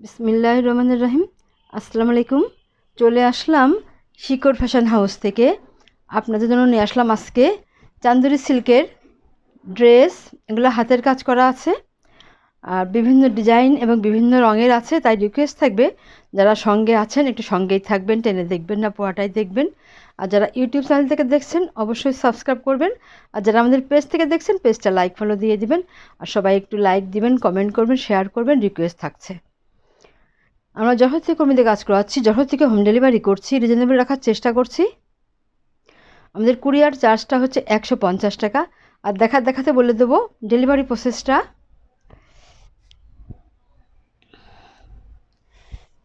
বিসমিল্লাহ রহমানুর রহিম। আসসালামু আলাইকুম চলে আসলাম শিকড় ফ্যাশন হাউস থেকে। আপনাদের জন্য নিয়ে আসলাম আজকে চান্দুরি সিল্কের ড্রেস। এগুলো হাতের কাজ করা আছে। আর বিভিন্ন ডিজাইন এবং বিভিন্ন রঙের আছে, তাই রিকোয়েস্ট থাকবে। যারা সঙ্গে আছেন, একটু সঙ্গেই থাকবেন, টেনে দেখবেন না, পোয়াটাই দেখবেন। আর যারা ইউটিউব চ্যানেল থেকে দেখছেন, অবশ্যই সাবস্ক্রাইব করবেন। আর যারা আমাদের পেজ থেকে দেখছেন পেজটা লাইক ফলো দিয়ে দিবেন। আর সবাই একটু লাইক দিবেন কমেন্ট করবেন শেয়ার করবেন রিকোয়েস্ট থাকছে। আমরা যশোর থেকে কর্মীদের কাজ করাচ্ছি যশোর থেকে হোম ডেলিভারি করছি রিজনেবল রাখার চেষ্টা করছি। আমাদের কুরিয়ার চার্জটা হচ্ছে একশো পঞ্চাশ টাকা। আর দেখা, দেখাতে বলে দেবো ডেলিভারি প্রসেসটা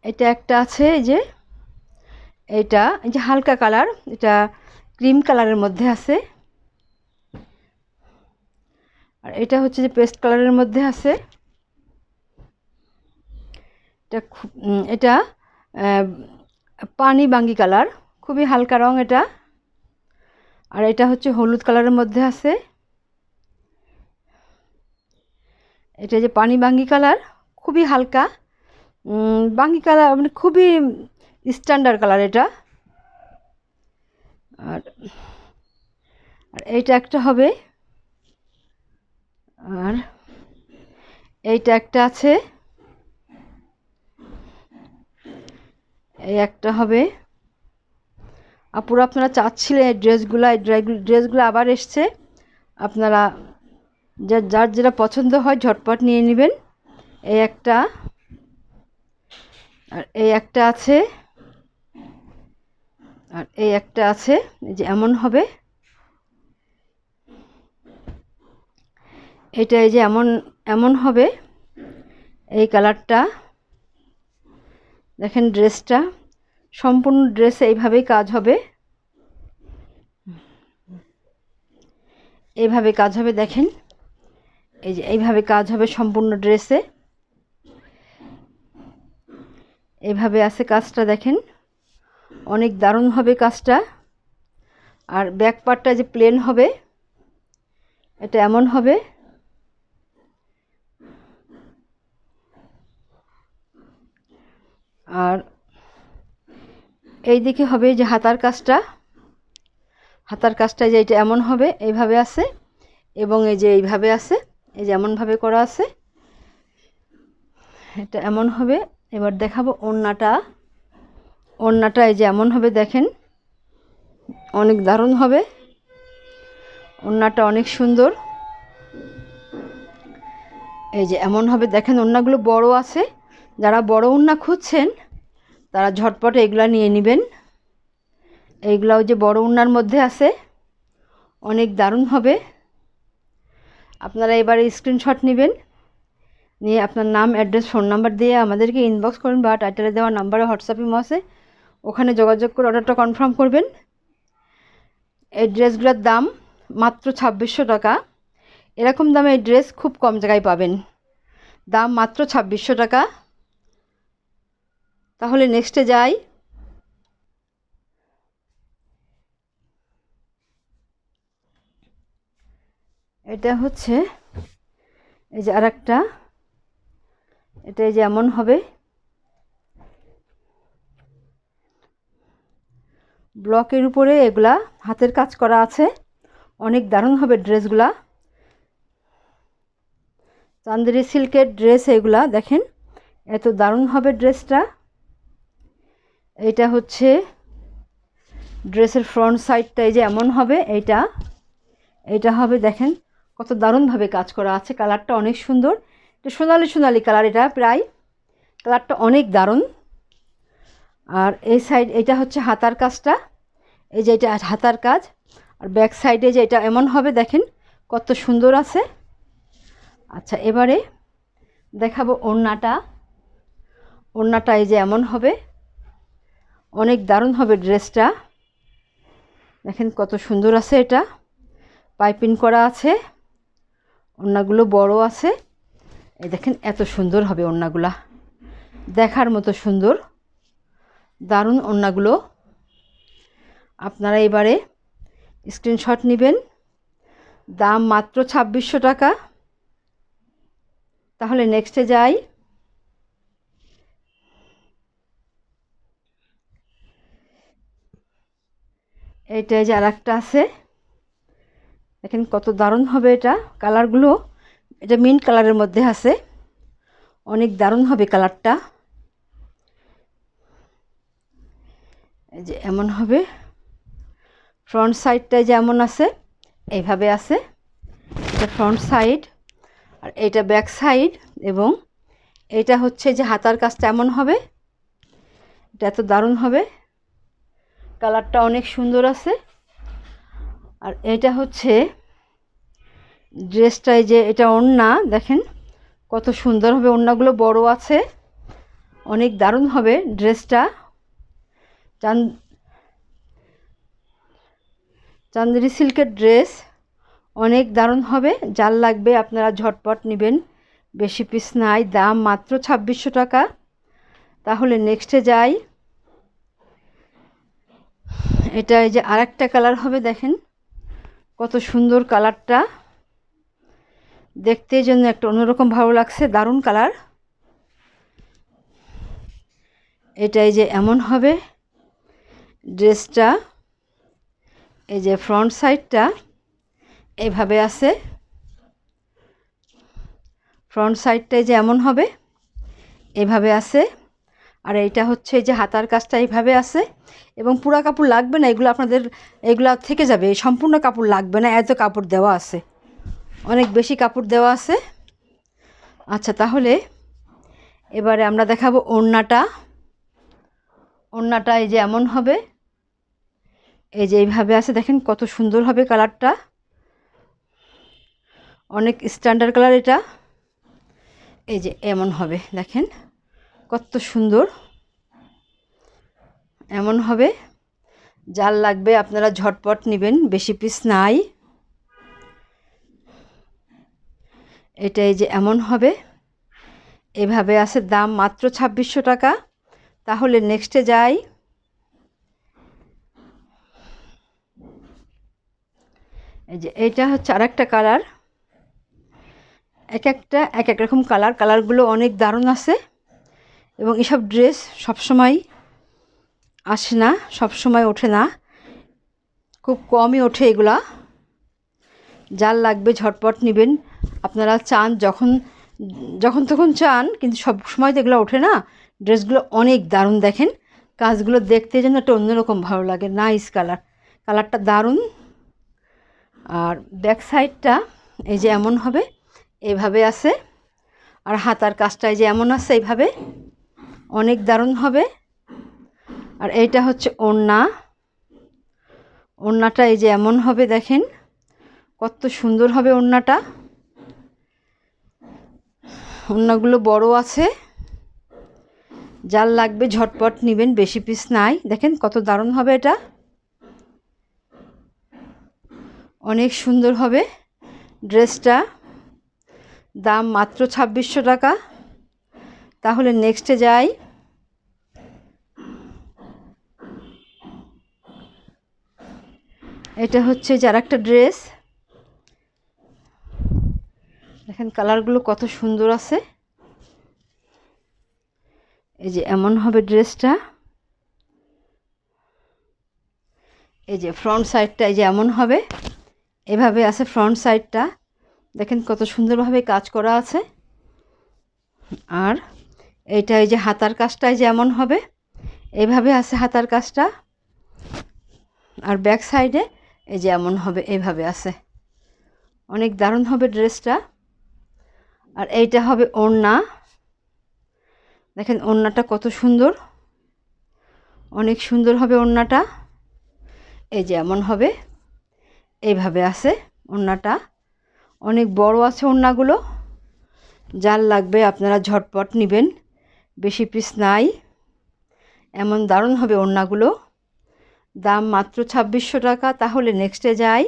এটা একটা আছে এই যে, এটা এই যে হালকা কালার এটা ক্রিম কালারের মধ্যে আছে। আর এটা হচ্ছে যে পেস্ট কালারের মধ্যে আছে। এটা এটা পানি বাঙ্গি কালার। খুবই হালকা রং এটা। আর এটা হচ্ছে হলুদ কালারের মধ্যে আছে। এটা যে পানি বাঙ্গি কালার, খুবই হালকা। বাঙ্গি কালার মানে খুবই স্ট্যান্ডার্ড কালার এটা। আর আর এইটা একটা হবে। আর এইটা একটা আছে। এই একটা হবে। আপুরা আপনারা চাচ্ছিলেন এই ড্রেসগুলো এই ড্রেসগুলো আবার এসছে। আপনারা যার যার যেটা পছন্দ হয় ঝটপট নিয়ে নেবেন। এই একটা, আর এই একটা আছে। আর এই একটা আছে যে এমন হবে। এটা এই যে এমন এমন হবে। এই কালারটা। দেখেন ড্রেসটা সম্পূর্ণ ড্রেসে এইভাবেই কাজ হবে। এইভাবে কাজ হবে, দেখেন। এই যে এইভাবে কাজ হবে সম্পূর্ণ ড্রেসে এইভাবে আছে কাজটা, দেখেন। অনেক দারুণ হবে কাজটা। আর ব্যাক পার্টটা যে প্লেন হবে, এটা এমন হবে। আর এই দিকে হবে যে হাতার কাজটা। হাতার কাজটা যে এটা এমন হবে, এইভাবে আছে এবং এই যে এইভাবে আছে, এই যে এমনভাবে করা আছে, এটা এমন হবে। এবার দেখাবো ওড়নাটা। ওড়নাটা এই যে এমন হবে, দেখেন অনেক দারুণ হবে। ওড়নাটা অনেক সুন্দর। এই যে এমন হবে, দেখেন ওড়নাগুলো বড় আছে। যারা বড় উন্না খুঁজছেন, তারা ঝটপট এগুলা নিয়ে নেবেন। এইগুলাও যে বড় উন্নার মধ্যে আছে, অনেক দারুণ হবে। আপনারা এবারে স্ক্রিনশট নেবেন, নিয়ে আপনার নাম অ্যাড্রেস ফোন নাম্বার দিয়ে আমাদেরকে ইনবক্স করুন বা টাইটেলে দেওয়া নাম্বারে হোয়াটসঅ্যাপে আছে ওখানে যোগাযোগ করে অর্ডারটা কনফার্ম করবেন। এই ড্রেসগুলোর দাম মাত্র ছাব্বিশশো টাকা। এরকম দামে এই ড্রেস খুব কম জায়গায় পাবেন। দাম মাত্র ছাব্বিশশো টাকা। তাহলে নেক্সটে যাই। এটা হচ্ছে, এই যে আর একটা এটা এই যে এমন হবে। ব্লকের উপরে এগুলা হাতের কাজ করা আছে। অনেক দারুণ হবে ড্রেসগুলা। চান্দেরি সিল্কের ড্রেস এগুলা, দেখেন, এত দারুণ হবে ড্রেসটা। এইটা হচ্ছে ড্রেসের ফ্রন্ট সাইডটা এই যে এমন হবে, এইটা। এইটা হবে, দেখেন, কত দারুণভাবে কাজ করা আছে। কালারটা অনেক সুন্দর। এটা সোনালি সোনালি কালার এটা প্রায়। কালারটা অনেক দারুণ। আর এই সাইড, এটা হচ্ছে হাতার কাজটা। এই যে এটা হাতার কাজ। আর ব্যাক সাইডে যে এটা এমন হবে, দেখেন, কত সুন্দর আছে। আচ্ছা এবারে দেখাবো ওড়নাটা। ওড়নাটা এই যে এমন হবে। অনেক দারুণ হবে ড্রেসটা। দেখেন কত সুন্দর আছে এটা। পাইপিং করা আছে। ওড়নাগুলো বড় আছে। এই দেখেন এত সুন্দর হবে ওড়নাগুলা। দেখার মতো সুন্দর। দারুণ ওড়নাগুলো। আপনারা এবারে স্ক্রিনশট নেবেন। দাম মাত্র ছাব্বিশশো টাকা। তাহলে নেক্সটে যাই। এইটা যে আর একটা আছে। দেখেন কত দারুণ হবে এটা। কালারগুলো, এটা মিন্ট কালারের মধ্যে আছে। অনেক দারুণ হবে কালারটা। এই যে এমন হবে। ফ্রন্ট সাইডটায় যেমন আছে, এইভাবে আছে। এটা ফ্রন্ট সাইড আর এইটা ব্যাক সাইড এবং এটা হচ্ছে যে হাতার কাজটা এমন হবে। এটা এত দারুণ হবে। কালারটা অনেক সুন্দর আছে। আর এটা হচ্ছে ড্রেসটায় যে এটা ওড়না, দেখেন কত সুন্দর হবে, ওড়নাগুলো বড় আছে। অনেক দারুণ হবে ড্রেসটা। চান চান্দেরি সিল্কের ড্রেস, অনেক দারুণ হবে। যার লাগবে আপনারা ঝটপট নেবেন। বেশি পিস নাই, দাম মাত্র ছাব্বিশশো টাকা। তাহলে নেক্সটে যাই। এটা এই যে আরেকটা কালার হবে, দেখেন। কত সুন্দর কালারটা। দেখতে জন্য একটা অন্যরকম ভালো লাগছে, দারুণ কালার। এটা এই যে এমন হবে ড্রেসটা। এই যে ফ্রন্ট সাইডটা এভাবে আছে। ফ্রন্ট সাইডটাই যে এমন হবে, এভাবে আছে। আর এইটা হচ্ছে এই যে হাতার কাজটা এইভাবে আছে। এবং পুরা কাপড় লাগবে না, এগুলো আপনাদের, এগুলো থেকে যাবে সম্পূর্ণ কাপড় লাগবে না, এত কাপড় দেওয়া আছে। অনেক বেশি কাপড় দেওয়া আছে। আচ্ছা তাহলে এবারে আমরা দেখাবো ওড়নাটা। ওড়নাটা এই যে এমন হবে। এই যে এইভাবে আছে, দেখেন কত সুন্দর হবে কালারটা। অনেক স্ট্যান্ডার্ড কালার এটা। এই যে এমন হবে, দেখেন। কত সুন্দর। এমন হবে, যার লাগবে আপনারা ঝটপট নেবেন, বেশি পিস নাই। এটা এই যে এমন হবে, এভাবে আছে দাম মাত্র ছাব্বিশশো টাকা। তাহলে নেক্সটে যাই। এই যে এইটা হচ্ছে আর একটা কালার এক একটা, এক এক রকম কালার কালারগুলো অনেক দারুণ আছে। এবং এসব ড্রেস সবসময় আসে না, সবসময় ওঠে না। খুব কমই ওঠে এগুলা। যার লাগবে ঝটপট নেবেন। আপনারা চান যখন যখন তখন চান, কিন্তু সব সময় তো এগুলো ওঠে না। ড্রেসগুলো অনেক দারুণ দেখেন। কাজগুলো দেখতে যেন একটা অন্যরকম ভালো লাগে। নাইস কালার কালারটা দারুণ। আর ব্যাক সাইডটা এই যে এমন হবে, এভাবে আছে। আর হাতার কাজটা এই যে এমন আছে, এইভাবে। অনেক দারুণ হবে। আর এইটা হচ্ছে ওড়না। ওড়নাটা এই যে এমন হবে দেখেন, কত সুন্দর হবে ওড়নাটা। ওড়নাগুলো বড় আছে। যার লাগবে ঝটপট নেবেন, বেশি পিস নাই। দেখেন কত দারুণ হবে এটা। অনেক সুন্দর হবে। ড্রেসটা দাম মাত্র ছাব্বিশশো টাকা। তাহলে নেক্সটে যাই। এটা হচ্ছে যার একটা ড্রেস দেখেন কালারগুলো কত সুন্দর আছে। এই যে এমন হবে ড্রেসটা এই যে ফ্রন্ট সাইডটা এই যে এমন হবে। এভাবে আছে ফ্রন্ট সাইডটা দেখেন কত সুন্দরভাবে কাজ করা আছে। আর এইটা এই যে হাতার কাজটাই যেমন হবে এইভাবে আছে হাতার কাজটা। আর ব্যাক সাইডে এই যে এমন হবে এইভাবে আছে। অনেক দারুণ হবে ড্রেসটা। আর এইটা হবে ওড়না। দেখেন ওড়নাটা কত সুন্দর। অনেক সুন্দর হবে ওড়নাটা। এই যে এমন হবে এইভাবে আছে ওড়নাটা। অনেক বড় আছে ওড়নাগুলো। যার লাগবে আপনারা ঝটপট নেবেন। বেশি পিস নাই। এমন দারুণ হবে ওড়নাগুলো। দাম মাত্র ছাব্বিশশো টাকা, তাহলে নেক্সটে যাই।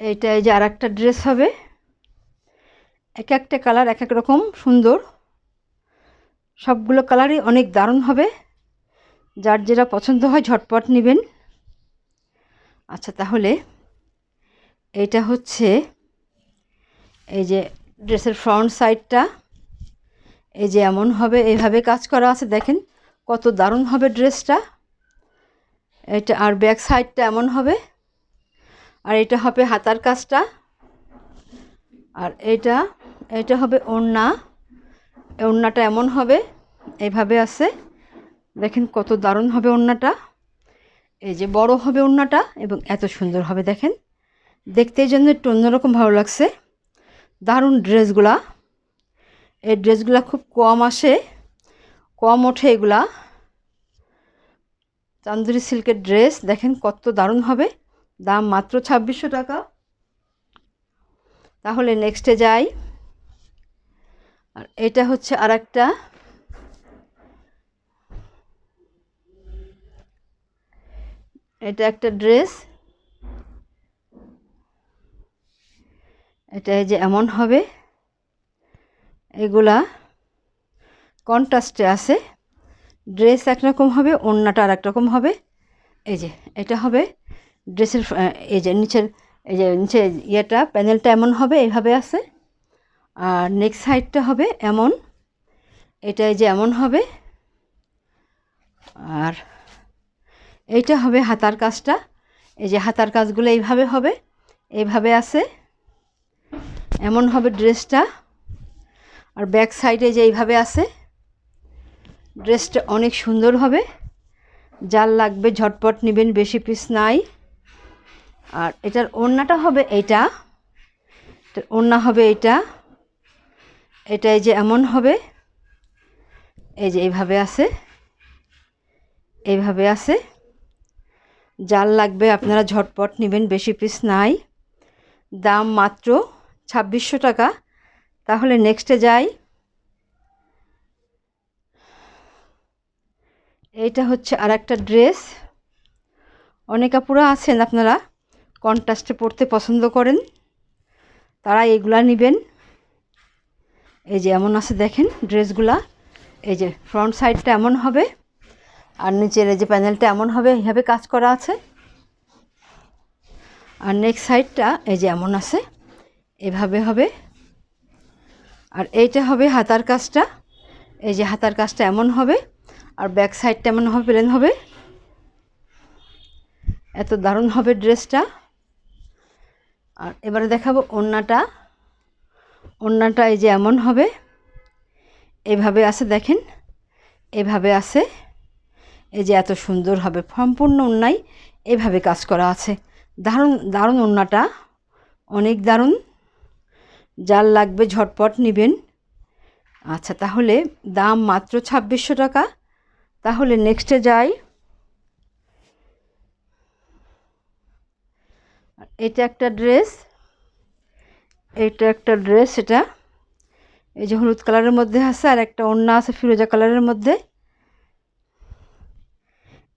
এইটা এই যে আর একটা ড্রেস হবে। এক একটা কালার এক এক রকম সুন্দর। সবগুলো কালারই অনেক দারুণ হবে। যার যেটা পছন্দ হয় ঝটপট নেবেন। আচ্ছা তাহলে এইটা হচ্ছে এই যে ড্রেসের ফ্রন্ট সাইডটা, এই যে এমন হবে এইভাবে কাজ করা আছে, দেখেন কত দারুণ হবে ড্রেসটা। এটা আর ব্যাক সাইডটা এমন হবে, আর এটা হবে হাতার কাজটা, আর এটা এটা হবে ওড়না ওড়নাটা এমন হবে এইভাবে আছে, দেখেন কত দারুণ হবে ওড়নাটা। এই যে বড় হবে ওড়নাটা, এবং এত সুন্দর হবে, দেখেন। দেখতে জন্য একটু অন্যরকম ভালো লাগছে। দারুণ ড্রেসগুলা। এই ড্রেসগুলা খুব কম আসে, কম ওঠে এগুলা। চান্দুরি সিল্কের ড্রেস, দেখেন কত দারুণ হবে। দাম মাত্র ছাব্বিশশো টাকা। তাহলে নেক্সটে যাই। আর এটা হচ্ছে আর একটা এটা একটা ড্রেস। এটা যে এমন হবে, এগুলা কন্ট্রাস্টে আছে ড্রেস একরকম হবে, ওড়নাটা আর রকম হবে, এই যে এটা হবে ড্রেসের এই যে নিচের, এই যে নিচে ইয়েটা প্যানেলটা এমন হবে, এইভাবে আছে, আর নেক্সট সাইডটা হবে এমন, এটা যে এমন হবে, আর এইটা হবে হাতার কাজটা, এই যে হাতার কাজগুলো এইভাবে হবে, এইভাবে আছে এমন হবে ড্রেসটা। আর ব্যাক সাইডে যে এইভাবে আছে, ড্রেসটা অনেক সুন্দর হবে। যার লাগবে ঝটপট নেবেন, বেশি পিস নাই। আর এটার ওড়নাটা হবে এইটা। এটার ওড়না হবে এইটা। এটা এই যে এমন হবে। এই যে এইভাবে আছে। এইভাবে আছে। যার লাগবে আপনারা ঝটপট নেবেন, বেশি পিস নাই। দাম মাত্র ছাব্বিশশো টাকা। তাহলে নেক্সটে যাই। এইটা হচ্ছে আর একটা ড্রেস অনেক আপুরা আছেন আপনারা কন্ট্রাস্টে পড়তে পছন্দ করেন। তারা এগুলা নেবেন। এই যে এমন আছে দেখেন ড্রেসগুলা এই যে ফ্রন্ট সাইডটা এমন হবে, আর নিচের এই যে প্যানেলটা এমন হবে, এইভাবে কাজ করা আছে। আর নেক্সট সাইডটা এই যে এমন আছে। এভাবে হবে। আর এইটা হবে হাতার কাজটা। এই যে হাতার কাজটা এমন হবে, আর ব্যাক সাইডটা এমন হবে, প্লেন হবে। এত দারুণ হবে ড্রেসটা। আর এবারে দেখাবো ওড়নাটা ওড়নাটা এই যে এমন হবে। এভাবে আছে দেখেন। এভাবে আছে। এই যে এত সুন্দর হবে। সম্পূর্ণ ওড়নাই এভাবে কাজ করা আছে। দারুণ দারুণ ওড়নাটা অনেক দারুণ। যার লাগবে ঝটপট নেবেন। আচ্ছা তাহলে দাম মাত্র ছাব্বিশশো টাকা। তাহলে নেক্সটে যাই। এটা একটা ড্রেস এটা একটা ড্রেস এটা। এই যে হলুদ কালারের মধ্যে আছে, আর একটা অন্য আছে ফিরোজা কালারের মধ্যে।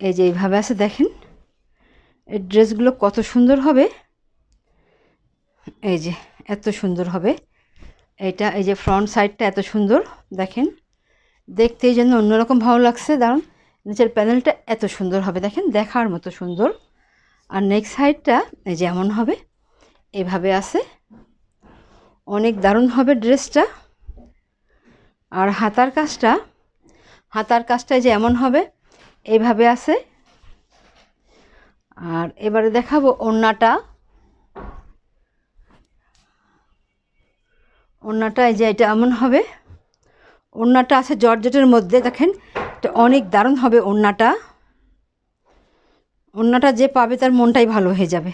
এই যে এইভাবে আছে, দেখেন। এই ড্রেসগুলো কত সুন্দর হবে। এই যে, এত সুন্দর হবে। এটা, এই যে ফ্রন্ট সাইডটা এত সুন্দর, দেখেন। দেখতে এই জন্য অন্যরকম ভালো লাগছে। দারুণ নিচের প্যানেলটা এত সুন্দর হবে, দেখেন? দেখার মতো সুন্দর। আর নেক্সট সাইডটা এই যে এমন হবে। এভাবে আছে। অনেক দারুণ হবে ড্রেসটা আর হাতার কাজটা হাতার কাজটা যে এমন হবে। এইভাবে আছে। আর এবারে দেখাবো ওড়নাটা। ওড়নাটা এই যে এটা এমন হবে। ওড়নাটা আছে জর্জেটের মধ্যে, দেখেন। এটা অনেক দারুণ হবে ওড়নাটা। ওড়নাটা যে পাবে তার মনটাই ভালো হয়ে যাবে।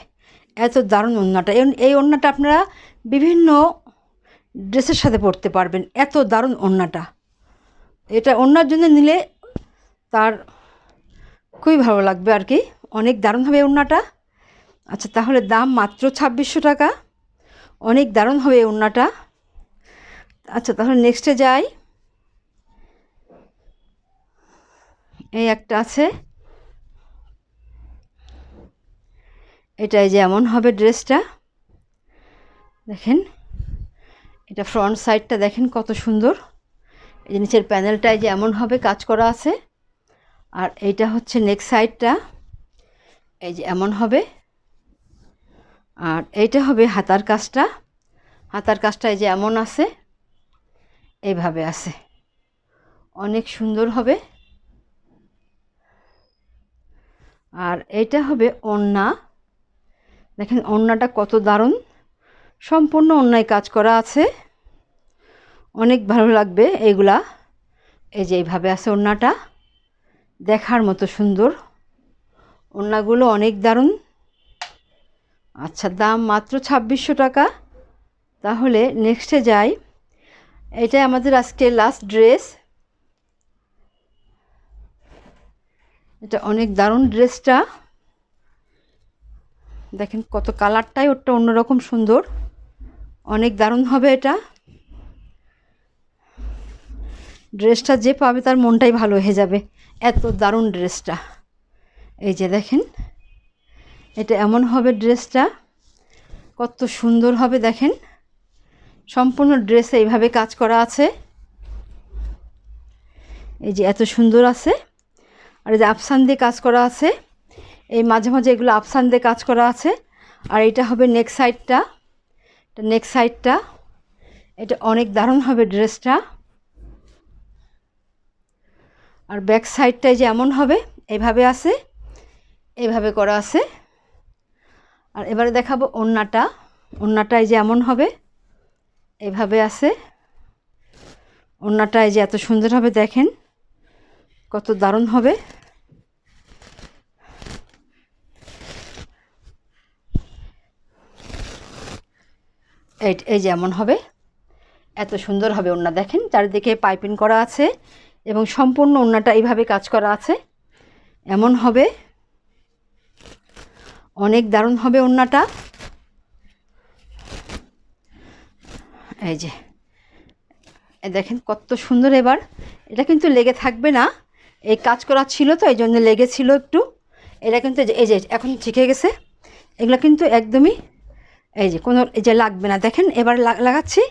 এত দারুণ ওড়নাটা। এই ওড়নাটা আপনারা বিভিন্ন ড্রেসের সাথে পরতে পারবেন। এত দারুণ ওড়নাটা। এটা ওড়নার জন্য নিলে তার খুবই ভালো লাগবে আর কি। অনেক দারুণ হবে ওড়নাটা। আচ্ছা তাহলে দাম মাত্র ছাব্বিশশো টাকা। অনেক দারুণ হবে এই ওড়নাটা। আচ্ছা তাহলে নেক্সটে যাই। এই একটা আছে। এটাই যেমন হবে ড্রেসটা। দেখেন, এটা ফ্রন্ট সাইডটা দেখেন কত সুন্দর। এই যে নিচের প্যানেলটায় যে এমন হবে কাজ করা আছে। আর এইটা হচ্ছে নেক্সট সাইডটা এই যে এমন হবে। আর এইটা হবে হাতার কাজটা। হাতার কাজটা এই যে এমন আছে এইভাবে আছে। অনেক সুন্দর হবে। আর এটা হবে ওড়না দেখেন ওড়নাটা কত দারুণ। সম্পূর্ণ অন্যায় কাজ করা আছে। অনেক ভালো লাগবে এইগুলা এই যে এইভাবে আছে ওড়নাটা দেখার মতো সুন্দর। ওড়নাগুলো অনেক দারুণ। আচ্ছা দাম মাত্র ছাব্বিশশো টাকা। তাহলে নেক্সটে যাই। এটা আমাদের আজকে লাস্ট ড্রেস এটা অনেক দারুণ ড্রেসটা দেখেন কত কালারটাই ওটা অন্যরকম সুন্দর। অনেক দারুণ হবে এটা। ড্রেসটা যে পাবে তার মনটাই ভালো হয়ে যাবে। এত দারুণ ড্রেসটা এই যে দেখেন, এটা এমন হবে ড্রেসটা কত সুন্দর হবে দেখেন। সম্পূর্ণ ড্রেসে এইভাবে কাজ করা আছে। এই যে এত সুন্দর আছে। আর এই যে আফসান দিয়ে কাজ করা আছে। এই মাঝে মাঝে এগুলো আফসান দিয়ে কাজ করা আছে। আর এটা হবে নেক সাইডটা। এটা নেক সাইডটা। এটা অনেক দারুণ হবে ড্রেসটা। আর ব্যাক সাইডটাই যে এমন হবে, এভাবে আছে, এভাবে করা আছে। আর এবারে দেখাবো ওড়নাটা ওড়নাটাই যে এমন হবে। এভাবে আছে। ওড়নাটাই যে এত সুন্দর হবে, দেখেন কত দারুণ হবে। এই এই যেমন হবে। এত সুন্দর হবে ওড়না, দেখেন চারিদিকে পাইপিং করা আছে এবং সম্পূর্ণ ওড়নাটা এইভাবে কাজ করা আছে। এমন হবে। অনেক দারুণ হবে ওড়নাটা। এই যে দেখেন কত সুন্দর এবার। এটা কিন্তু লেগে থাকবে না। এই কাজ করা ছিল তো, এই জন্য লেগেছিল একটু। এটা কিন্তু এই যে এখন শিখে গেছে। এগুলো কিন্তু একদমই, এই যে, কোনো এই যে লাগবে না। দেখেন, এবার লাগাচ্ছি।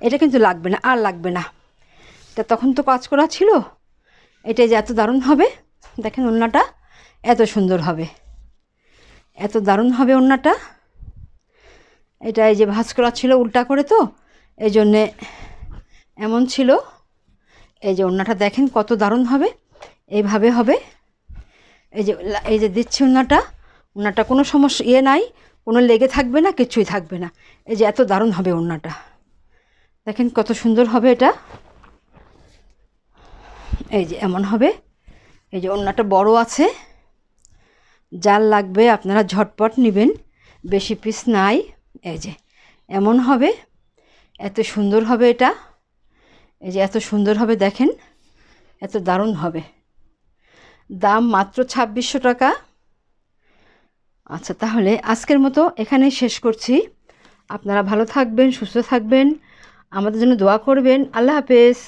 এটা কিন্তু লাগবে না, আর লাগবে না। তা তখন তো কাজ করা ছিল। এটা যে এত দারুণ হবে। দেখেন ওড়নাটা এত সুন্দর হবে। এত দারুণ হবে ওড়নাটা এটা এই যে ভাজ করা ছিল উল্টা করে তো। এই জন্যে এমন ছিল। এই যে ওড়নাটা দেখেন কত দারুণ হবে। এইভাবে হবে। এই যে এই যে দিচ্ছি ওড়নাটা ওড়নাটা কোনো সমস্যা ইয়ে নাই, কোনো লেগে থাকবে না, কিছুই থাকবে না। এই যে এত দারুণ হবে ওড়নাটা। দেখেন কত সুন্দর হবে এটা। এই যে এমন হবে। এই যে ওড়নাটা বড় আছে। যার লাগবে আপনারা ঝটপট নেবেন। বেশি পিস নাই। এই যে এমন হবে। এত সুন্দর হবে এটা। এই যে এত সুন্দর হবে দেখেন, এত দারুণ হবে। দাম মাত্র ছাব্বিশশো টাকা। আচ্ছা তাহলে আজকের মতো এখানে শেষ করছি। আপনারা ভালো থাকবেন, সুস্থ থাকবেন। আমাদের জন্য দোয়া করবেন। আল্লাহ হাফেজ।